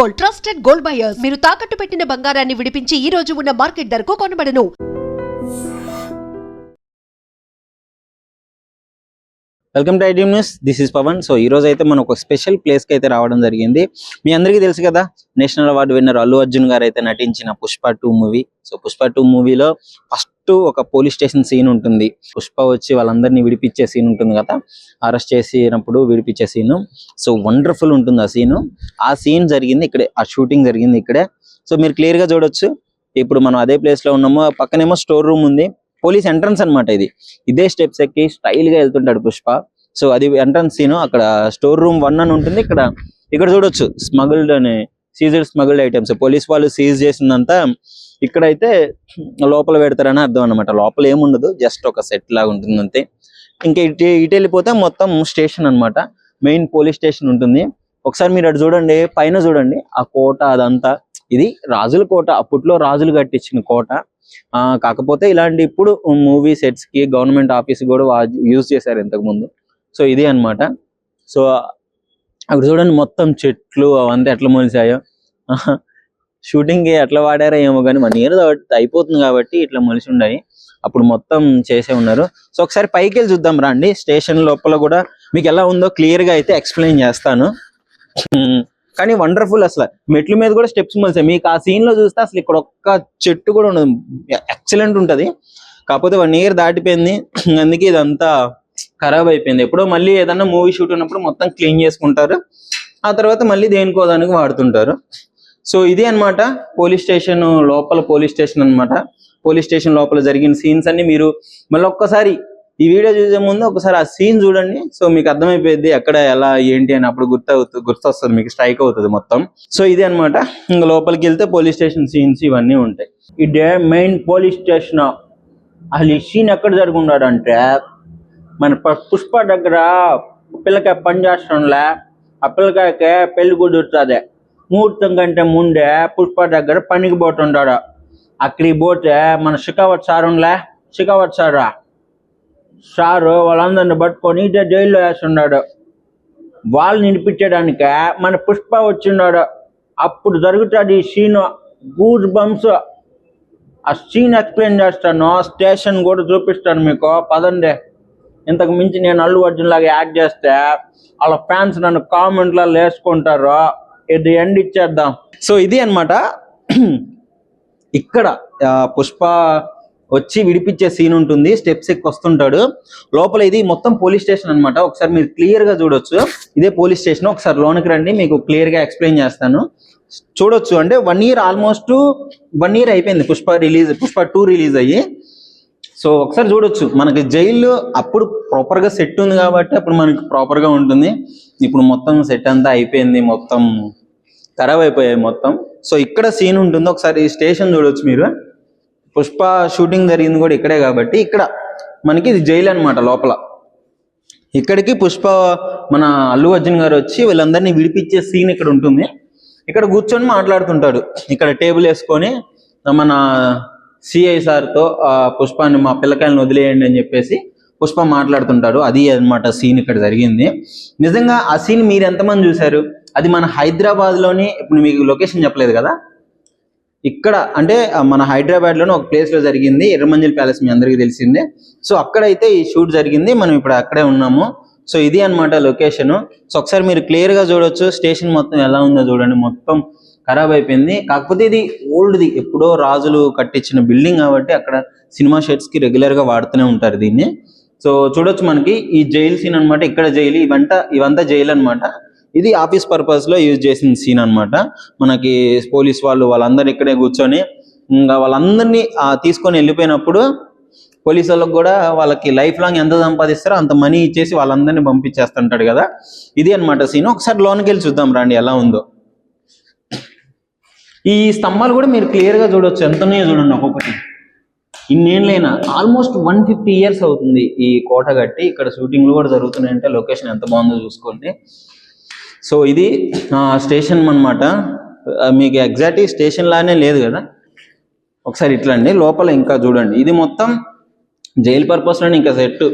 Gold trusted gold buyers. మీరు తాకట్టు పెట్టిన బంగారాన్ని విడిపించి ఈ రోజు ఉన్న మార్కెట్ ధరకు కొనబడను. Welcome to IT news. This is Pawan so ఈ రోజు అయితే మనం ఒక స్పెషల్ ప్లేస్కి అయితే రావడం జరిగింది. మీ అందరికీ తెలుసు కదా national award winner Allu Arjun గారు అయితే నటించిన Pushpa two movie. So Pushpa two మూవీలో ఫస్ట్ ఒక పోలీస్ స్టేషన్ సీన్ ఉంటుంది. పుష్ప వచ్చి వాళ్ళందరినీ విడిపించే సీన్ ఉంటుంది కదా అరెస్ట్ చేసినప్పుడు విడిపించే సీను సో వండర్ఫుల్ ఉంటుంది ఆ సీను ఆ సీన్ జరిగింది ఇక్కడే ఆ షూటింగ్ జరిగింది ఇక్కడే. సో మీరు క్లియర్గా చూడొచ్చు. ఇప్పుడు మనం అదే ప్లేస్లో ఉన్నాము. పక్కనేమో స్టోర్ రూమ్ ఉంది. పోలీస్ ఎంట్రన్స్ అన్నమాట ఇది. ఇదే స్టెప్స్ ఎక్కి స్టైల్గా వెళ్తుంటాడు పుష్ప. సో అది ఎంట్రన్స్ సీన్ అక్కడ స్టోర్ రూమ్ వన్ అని ఉంటుంది. ఇక్కడ ఇక్కడ చూడొచ్చు స్మగుల్డ్ అనే సీజర్ స్మగుల్డ్ ఐటమ్స్ పోలీస్ వాళ్ళు సీజ్ చేసిందంతా ఇక్కడైతే లోపల పెడతారని అర్థం అన్నమాట. లోపల ఏముండదు జస్ట్ ఒక సెట్ లాగా ఉంటుంది అంతే. ఇంకా ఇటు ఇటు వెళ్ళిపోతే మొత్తం స్టేషన్ అన్నమాట. మెయిన్ పోలీస్ స్టేషన్ ఉంటుంది. ఒకసారి మీరు అటు చూడండి పైన చూడండి. ఆ కోట అదంతా ఇది రాజుల కోట. అప్పట్లో రాజులు కట్టించిన కోట. కాకపోతే ఇలాంటి ఇప్పుడు మూవీ సెట్స్కి గవర్నమెంట్ ఆఫీస్ కూడా యూజ్ చేశారు ఇంతకు ముందు సో ఇది అన్నమాట. సో అక్కడ చూడండి మొత్తం చెట్లు అవంతా ఎట్లా మొలిసాయో షూటింగ్కి ఎట్లా వాడారో ఏమో కానీ మన ఇయర్ అయిపోతుంది కాబట్టి ఇట్లా మొలిసి ఉన్నాయి. అప్పుడు మొత్తం చేసే ఉన్నారు. సో ఒకసారి పైకి వెళ్ళి చూద్దాం రండి స్టేషన్ లోపల కూడా మీకు ఎలా ఉందో క్లియర్గా అయితే ఎక్స్ప్లెయిన్ చేస్తాను. కానీ వండర్ఫుల్ అసలు. మెట్ల మీద కూడా స్టెప్స్ మలిసాయి మీకు ఆ సీన్లో చూస్తే అసలు ఇక్కడ ఒక్క చెట్టు కూడా ఉండదు. ఎక్సలెంట్ ఉంటది. కాకపోతే వన్ ఇయర్ దాటిపోయింది. అందుకే ఇదంతా ఖరాబ్ అయిపోయింది. ఎప్పుడో మళ్ళీ ఏదన్నా మూవీ షూట్ ఉన్నప్పుడు మొత్తం క్లీన్ చేసుకుంటారు. ఆ తర్వాత మళ్ళీ దేనికో దానికి వాడుతుంటారు. సో ఇది అన్నమాట పోలీస్ స్టేషన్ లోపల పోలీస్ స్టేషన్ అన్నమాట. పోలీస్ స్టేషన్ లోపల జరిగిన సీన్స్ అన్ని మీరు మళ్ళీ ఒక్కసారి ఈ వీడియో చూసే ముందు ఒకసారి ఆ సీన్ చూడండి. సో మీకు అర్థమైపోయింది ఎక్కడ ఎలా ఏంటి అని అప్పుడు గుర్తు గుర్తొస్తుంది మీకు స్ట్రైక్ అవుతుంది మొత్తం. సో ఇది అన్నమాట. ఇంకా లోపలికి వెళ్తే పోలీస్ స్టేషన్ సీన్స్ ఇవన్నీ ఉంటాయి. ఇదే మెయిన్ పోలీస్ స్టేషన్ అసలు ఈ సీన్ ఎక్కడ జరుగున్నాడంటే మన పుష్ప దగ్గర పిల్లకాయ పని చేస్తుండలే ఆ పిల్లకాయకి పెళ్ళి కుదురుతుంది. ముహూర్తం కంటే ముందే పుష్ప దగ్గర పనికి పోతుంటాడు అక్కడికి పోతే మన శిఖావత్ సార్ ఉండలే సార్ సారా? సారు వాళ్ళందరిని పట్టుకొని ఇదే జైల్లో వేస్తున్నాడు. వాళ్ళని వినిపించడానికే మన పుష్ప వచ్చిన్నాడు. అప్పుడు జరుగుతుంది ఈ సీన్ గూడ్ బంప్స్ ఆ సీన్ ఎక్స్ప్లెయిన్ చేస్తాను. స్టేషన్ కూడా చూపిస్తాను మీకు. పదండి. ఇంతకు మించి నేను అల్లు అర్జున్ లాగా యాక్ట్ చేస్తే వాళ్ళ ఫ్యాన్స్ నన్ను కామెంట్లలో వేసుకుంటారు. ఇది ఎండ్ ఇచ్చేద్దాం. సో ఇది అన్నమాట. ఇక్కడ పుష్ప వచ్చి విడిపించే సీన్ ఉంటుంది. స్టెప్స్ ఎక్కి వస్తుంటాడు లోపల ఇది మొత్తం పోలీస్ స్టేషన్ అన్నమాట. ఒకసారి మీరు క్లియర్గా చూడొచ్చు. ఇదే పోలీస్ స్టేషన్ ఒకసారి లోనికి రండి. మీకు క్లియర్గా ఎక్స్ప్లెయిన్ చేస్తాను. చూడొచ్చు. అంటే one year almost one year అయిపోయింది. Pushpa release Pushpa two release అయ్యి. సో ఒకసారి చూడొచ్చు. మనకి జైలు అప్పుడు ప్రాపర్గా సెట్ ఉంది కాబట్టి అప్పుడు మనకి ప్రాపర్గా ఉంటుంది. ఇప్పుడు మొత్తం సెట్ అంతా అయిపోయింది. మొత్తం ఖరాబ్ అయిపోయాయి మొత్తం. సో ఇక్కడ సీన్ ఉంటుంది. ఒకసారి స్టేషన్ చూడొచ్చు మీరు. పుష్ప షూటింగ్ జరిగింది కూడా ఇక్కడే కాబట్టి ఇక్కడ మనకి ఇది జైలు అన్నమాట లోపల. ఇక్కడికి పుష్ప మన అల్లు అర్జున్ గారు వచ్చి వీళ్ళందరినీ విడిపించే సీన్ ఇక్కడ ఉంటుంది. ఇక్కడ కూర్చొని మాట్లాడుతుంటాడు. ఇక్కడ టేబుల్ వేసుకొని మన సిఐ సార్తో ఆ పుష్పాన్ని మా పిల్లకాయలను వదిలేయండి అని చెప్పేసి పుష్ప మాట్లాడుతుంటాడు. అది అన్నమాట సీన్ ఇక్కడ జరిగింది. నిజంగా ఆ సీన్ మీరు ఎంతమంది చూశారు? అది మన హైదరాబాద్లోని ఇప్పుడు మీకు లొకేషన్ చెప్పలేదు కదా? ఇక్కడ అంటే మన హైదరాబాద్లోనే ఒక ప్లేస్లో జరిగింది ఎర్రమంజిల్ ప్యాలెస్ మీ అందరికీ తెలిసిందే. సో అక్కడైతే ఈ షూట్ జరిగింది. మనం ఇప్పుడు అక్కడే ఉన్నాము. సో ఇది అన్నమాట లొకేషన్. సో ఒకసారి మీరు క్లియర్గా చూడొచ్చు. స్టేషన్ మొత్తం ఎలా ఉందో చూడండి. మొత్తం ఖరాబ్ అయిపోయింది. కాకపోతే ఇది ఓల్డ్ది ఎప్పుడో రాజులు కట్టించిన బిల్డింగ్ కాబట్టి అక్కడ సినిమా షెట్స్కి కి రెగ్యులర్గా వాడుతూనే ఉంటారు దీన్ని. సో చూడొచ్చు మనకి. ఈ జైల్ సీన్ అన్నమాట. ఇక్కడ జైలు ఇవంతా ఇవంతా జైలు అన్నమాట. ఇది ఆఫీస్ పర్పస్లో యూజ్ చేసిన సీన్ అన్నమాట. మనకి పోలీస్ వాళ్ళు వాళ్ళందరూ ఇక్కడే కూర్చొని ఇంకా వాళ్ళందరినీ తీసుకొని వెళ్ళిపోయినప్పుడు పోలీస్ వాళ్ళకి కూడా వాళ్ళకి లైఫ్ లాంగ్ ఎంత సంపాదిస్తారో అంత మనీ ఇచ్చేసి వాళ్ళందరినీ పంపించేస్తుంటాడు కదా. ఇది అన్నమాట సీన్. ఒకసారి లోనికి వెళ్ళి చూద్దాం రండి ఎలా ఉందో. ఈ స్తంభాలు కూడా మీరు క్లియర్గా చూడొచ్చు. ఎంత చూడండి ఒక్కొక్కటి. ఇన్నేళ్ళైనా ఆల్మోస్ట్ వన్ ఫిఫ్టీ ఇయర్స్ అవుతుంది ఈ కోట కట్టి. ఇక్కడ షూటింగ్లు కూడా జరుగుతున్నాయంటే లొకేషన్ ఎంత బాగుందో చూసుకోండి. సో ఇది స్టేషన్ అన్నమాట. మీకు ఎగ్జాక్ట్ స్టేషన్ లానే లేదు కదా? ఒకసారి ఇట్లా అండి లోపల ఇంకా చూడండి. ఇది మొత్తం జైల్ పర్పస్లోనే ఇంకా సెట్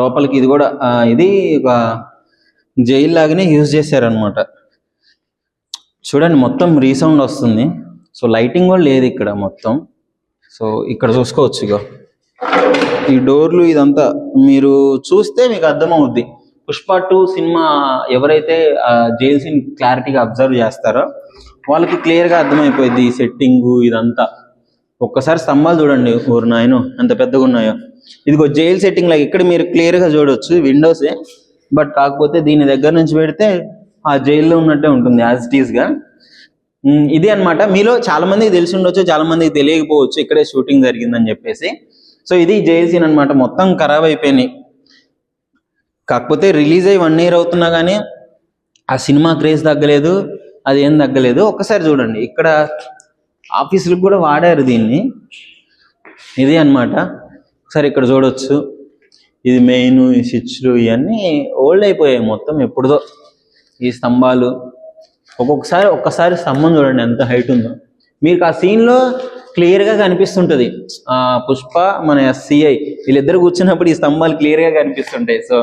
లోపలికి ఇది కూడా ఇది ఒక జైల్ లాగానే యూజ్ చేశారనమాట చూడండి మొత్తం రీసౌండ్ వస్తుంది. సో లైటింగ్ కూడా లేదు ఇక్కడ మొత్తం. సో ఇక్కడ చూసుకోవచ్చు ఇక ఈ డోర్లు ఇదంతా మీరు చూస్తే మీకు అర్థమవుద్ది. పుష్ప టూ సినిమా ఎవరైతే జైల్ సీన్ క్లారిటీగా అబ్జర్వ్ చేస్తారో వాళ్ళకి క్లియర్గా అర్థమైపోయింది ఈ సెట్టింగ్ ఇదంతా. ఒక్కసారి స్తంభాలు చూడండి ఊరు నాయను ఎంత పెద్దగా ఉన్నాయో. ఇదిగో జైల్ సెట్టింగ్ లాగా ఇక్కడ మీరు క్లియర్గా చూడొచ్చు విండోసే బట్ కాకపోతే దీని దగ్గర నుంచి పెడితే ఆ జైల్లో ఉన్నట్టే ఉంటుంది యాజ్ ఇట్ ఈస్గా ఇది అన్నమాట. మీలో చాలా మందికి తెలిసి ఉండొచ్చు చాలా మందికి తెలియకపోవచ్చు ఇక్కడే షూటింగ్ జరిగిందని చెప్పేసి. సో ఇది జైల్ సీన్ అనమాట మొత్తం ఖరాబ్ అయిపోయినాయి. కాకపోతే రిలీజ్ అయ్యి వన్ ఇయర్ అవుతున్నా కానీ ఆ సినిమా క్రేజ్ తగ్గలేదు అది ఏం తగ్గలేదు. ఒక్కసారి చూడండి. ఇక్కడ ఆఫీసులకు కూడా వాడారు దీన్ని. ఇది అన్నమాట. ఒకసారి ఇక్కడ చూడొచ్చు. ఇది మెయిన్ ఈ స్విచ్లు ఇవన్నీ ఓల్డ్ అయిపోయాయి మొత్తం ఎప్పుడుదో. ఈ స్తంభాలు. ఒక్కొక్కసారి ఒక్కసారి స్తంభం చూడండి ఎంత హైట్ ఉందో. మీకు ఆ సీన్లో క్లియర్గా కనిపిస్తుంటుంది. ఆ పుష్ప మన సిఐ వీళ్ళిద్దరు కూర్చున్నప్పుడు ఈ స్తంభాలు క్లియర్గా కనిపిస్తుంటాయి. సో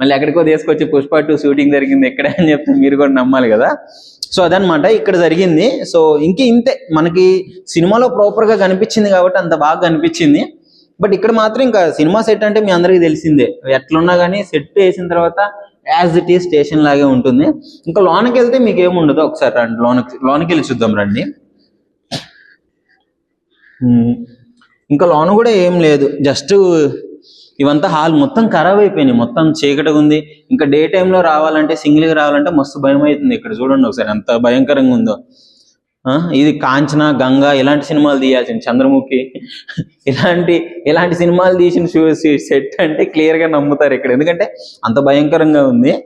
మళ్ళీ ఎక్కడికో తీసుకొచ్చి పుష్ప టూ షూటింగ్ జరిగింది ఎక్కడ అని చెప్తే మీరు కూడా నమ్మాలి కదా. సో అదనమాట ఇక్కడ జరిగింది. సో ఇంకే ఇంతే మనకి సినిమాలో ప్రాపర్గా కనిపించింది కాబట్టి అంత బాగా కనిపించింది. బట్ ఇక్కడ మాత్రం ఇంకా సినిమా సెట్ అంటే మీ అందరికీ తెలిసిందే. ఎట్లున్నా కానీ సెట్ వేసిన తర్వాత యాజ్ ఇట్ ఈ స్టేషన్ లాగే ఉంటుంది. ఇంకా లోనకి వెళ్తే మీకు ఏముండదు? ఒకసారి రండి లోనకి లోనకి వెళ్ళి చూద్దాం రండి. ఇంకా లోన కూడా ఏం లేదు. జస్ట్ ఇవంతా హాల్ మొత్తం ఖరాబ్ అయిపోయినాయి మొత్తం చీకటిగా ఉంది. ఇంకా డే టైంలో రావాలంటే సింగిల్గా రావాలంటే మస్తు భయం అవుతుంది ఇక్కడ చూడండి ఒకసారి. ఎంత భయంకరంగా ఉందో. ఆ, ఇది కాంచన గంగా ఇలాంటి సినిమాలు తీయాల్సింది. చంద్రముఖి. ఇలాంటి ఇలాంటి సినిమాలు తీసిన సెట్ అంటే క్లియర్గా నమ్ముతారు ఇక్కడ. ఎందుకంటే అంత భయంకరంగా ఉంది.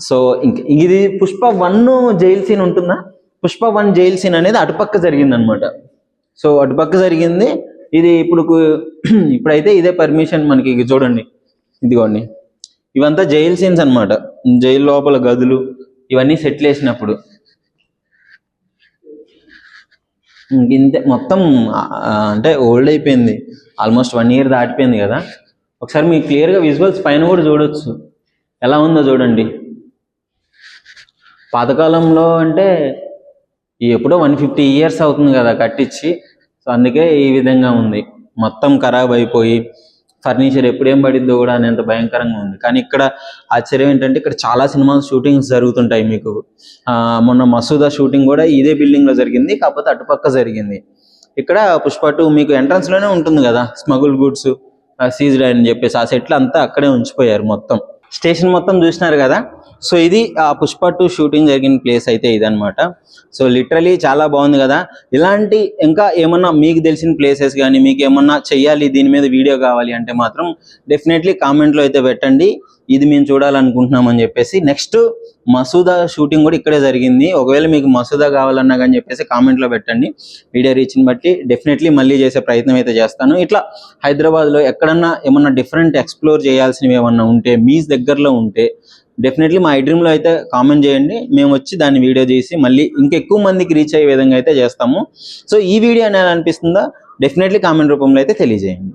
సో ఇంక ఇది పుష్ప వన్ జైల్ సీన్ ఉంటుందా? పుష్ప వన్ జైల్ సీన్ అనేది అటుపక్క జరిగింది అనమాట సో అటుపక్క జరిగింది. ఇది ఇప్పుడు ఇప్పుడైతే ఇదే పర్మిషన్ మనకి చూడండి. ఇదిగోండి. ఇవంతా జైల్ సీన్స్ అన్నమాట. జైలు లోపల గదులు ఇవన్నీ సెటిల్ వేసినప్పుడు ఇంతే మొత్తం అంటే ఓల్డ్ అయిపోయింది. ఆల్మోస్ట్ వన్ ఇయర్ దాటిపోయింది కదా. ఒకసారి మీకు క్లియర్గా విజువల్స్ పైన కూడా చూడొచ్చు. ఎలా ఉందో చూడండి. పాతకాలంలో అంటే ఎప్పుడో వన్ ఫిఫ్టీ ఇయర్స్ అవుతుంది కదా కట్టించి. సో అందుకే ఈ విధంగా ఉంది. మొత్తం ఖరాబ్ అయిపోయి ఫర్నిచర్ ఎప్పుడేం పడిద్దో కూడా అనేంత భయంకరంగా ఉంది. కానీ ఇక్కడ ఆశ్చర్యం ఏంటంటే ఇక్కడ చాలా సినిమా షూటింగ్స్ జరుగుతుంటాయి మీకు. ఆ, మొన్న మసూదా షూటింగ్ కూడా ఇదే బిల్డింగ్లో జరిగింది కాకపోతే అటుపక్క జరిగింది. ఇక్కడ పుష్ప టూ మీకు ఎంట్రన్స్లోనే ఉంటుంది కదా స్మగుల్ గూడ్స్ సీజ్డ్ అని చెప్పేసి ఆ సెట్లు అంతా అక్కడే ఉంచిపోయారు మొత్తం. స్టేషన్ మొత్తం చూసినారు కదా. సో ఇది ఆ పుష్ప టూ షూటింగ్ జరిగిన ప్లేస్ అయితే ఇదనమాట సో లిటరలీ చాలా బాగుంది కదా. ఇలాంటి ఇంకా ఏమన్నా మీకు తెలిసిన ప్లేసెస్ కానీ మీకు ఏమన్నా చెయ్యాలి దీని మీద వీడియో కావాలి అంటే మాత్రం డెఫినెట్లీ కామెంట్లో అయితే పెట్టండి. ఇది మేము చూడాలనుకుంటున్నాం అని చెప్పేసి నెక్స్ట్ మసూదా షూటింగ్ కూడా ఇక్కడే జరిగింది. ఒకవేళ మీకు మసూదా కావాలన్నా కానీ చెప్పేసి కామెంట్లో పెట్టండి. వీడియో రీచ్ని బట్టి డెఫినెట్లీ మళ్ళీ చేసే ప్రయత్నం అయితే చేస్తాను. ఇట్లా హైదరాబాద్లో ఎక్కడన్నా ఏమన్నా డిఫరెంట్ ఎక్స్ప్లోర్ చేయాల్సినవి ఏమన్నా ఉంటే మీ దగ్గరలో ఉంటే డెఫినెట్లీ మా ఐడ్రీమ్లో అయితే కామెంట్ చేయండి. మేము వచ్చి దాన్ని వీడియో చేసి మళ్ళీ ఇంకెక్కువ మందికి రీచ్ అయ్యే విధంగా అయితే చేస్తాము. సో ఈ వీడియో అనేది అనిపిస్తుందా డెఫినెట్లీ కామెంట్ రూపంలో అయితే తెలియజేయండి.